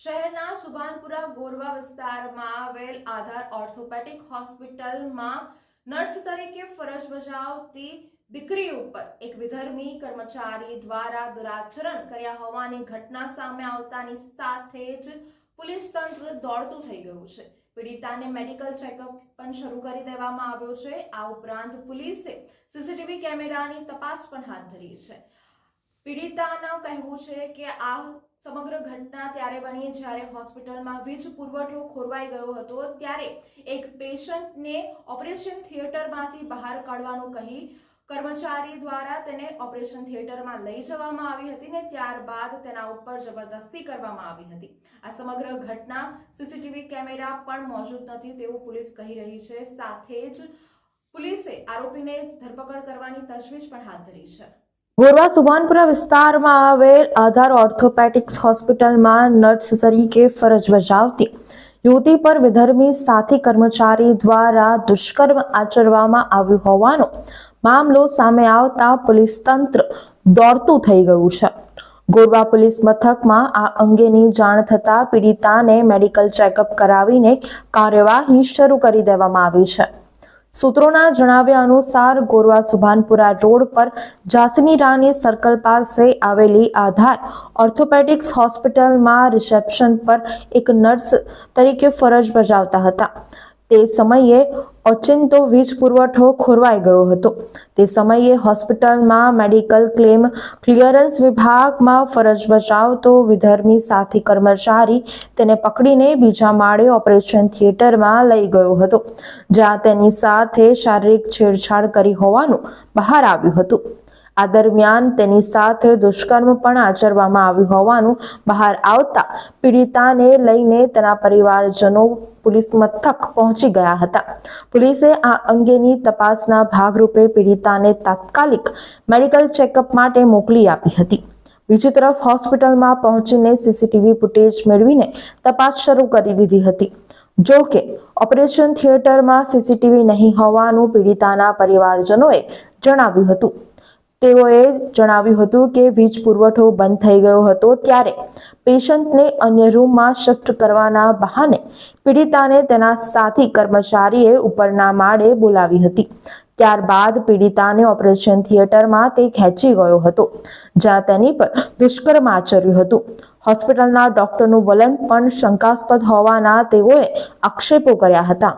શહેરના સુભાનપુરા ગોરવા વિસ્તારમાં આવેલ આધાર ઓર્થોપેડિક હોસ્પિટલમાં નર્સ તરીકે ફરજ બજાવતી દીકરી ઉપર એક વિધર્મી કર્મચારી દ્વારા દુરાચરણ કર્યા હોવાની ઘટના સામે આવતાની સાથે જ પોલીસ તંત્ર દોડતું થઈ ગયું છે. પીડિતાને મેડિકલ ચેકઅપ પણ શરૂ કરી દેવામાં આવ્યો છે. આ ઉપરાંત પોલીસે સીસીટીવી કેમેરાની તપાસ પણ હાથ ધરી છે. પીડિતાનું કહેવું છે કે આ સમગ્ર ઘટના ત્યારે બની જ્યારે હોસ્પિટલમાં વીજ પુરવઠો ખોરવાઈ ગયો હતો, ત્યારે એક પેશન્ટને ઓપરેશન થિયેટરમાંથી બહાર કાઢવાનું કહી કર્મચારી દ્વારા તેને ઓપરેશન થિયેટરમાં લઈ જવામાં આવી હતી ને ત્યારબાદ તેના ઉપર જબરદસ્તી કરવામાં આવી હતી. આ સમગ્ર ઘટના સીસીટીવી કેમેરા પણ મોજૂદ નથી તેવું પોલીસ કહી રહી છે. સાથે જ પોલીસે આરોપીને ધરપકડ કરવાની તજવીજ પણ હાથ ધરી છે. ગોરવા સુભાનપુરા વિસ્તારમાં આવેલ આધાર ઓર્થોપેડિક્સ હોસ્પિટલમાં નર્સ તરીકે ફરજ બજાવતી. યુવતી પર વિધર્મી સાથી કર્મચારી દ્વારા દુષ્કર્મ આચરવામાં આવ્યું હોવાનો મામલો સામે આવતા પોલીસ તંત્ર દોડતું થઈ ગયું છે. ગોરવા પોલીસ મથકમાં આ અંગેની જાણ થતાં પીડિતાને મેડિકલ ચેકઅપ કરાવીને કાર્યવાહી શરૂ કરી દેવામાં આવી છે. સૂત્રોના જણાવ્યા અનુસાર ગોરવા સુભાનપુરા રોડ પર જાસની રાની સર્કલ પાસે આવેલી આધાર ઓર્થોપેડિક્સ હોસ્પિટલમાં રિસેપ્શન પર એક નર્સ તરીકે ફરજ બજાવતા હતા. તે સમયે ઓચિંતો વીજ પુરવઠો ખોરવાઈ ગયો હતો. તે સમયે હોસ્પિટલમાં મેડિકલ ક્લેમ ક્લિયરન્સ વિભાગમાં ફરજ બજાવતો વિધર્મી સાથી કર્મચારી તેને પકડીને બીજા માળે ઓપરેશન થિયેટરમાં લઈ ગયો હતો, જ્યાં તેની સાથે શારીરિક છેડછાડ કરી હોવાનું બહાર આવ્યું હતું. આ દરમિયાન તેની સાથે દુષ્કર્મ પણ આચરવામાં આવ્યું હોવાનું બહાર આવતા પીડિતાને લઈને તેના પરિવારજનો પોલીસ મથક પહોંચી ગયા હતા. પોલીસે આ અંગેની તપાસના ભાગરૂપે પીડિતાને તાત્કાલિક મેડિકલ ચેકઅપ માટે મોકલી આપી હતી. બીજી તરફ હોસ્પિટલમાં પહોંચીને સીસીટીવી ફૂટેજ મેળવીને તપાસ શરૂ કરી દીધી હતી. જો કે, ઓપરેશન થિયેટરમાં સીસીટીવી નહીં હોવાનું પીડિતાના પરિવારજનોએ જણાવ્યું હતું. તેઓએ જણાવ્યું હતું કે વીજ પુરવઠો બંધ થઈ ગયો હતો ત્યારે પેશન્ટને અન્ય રૂમમાં શિફ્ટ કરવાના બહાને પીડિતાને તેના સાથી કર્મચારીએ ઉપરના માળે બોલાવી હતી. ત્યારબાદ પીડિતાને ઓપરેશન થિયેટરમાં તે ખેંચી ગયો હતો, જ્યાં તેની પર દુષ્કર્મ આચર્યું હતું. હોસ્પિટલના ડોક્ટરનું વલણ પણ શંકાસ્પદ હોવાના તેઓએ આક્ષેપો કર્યા હતા.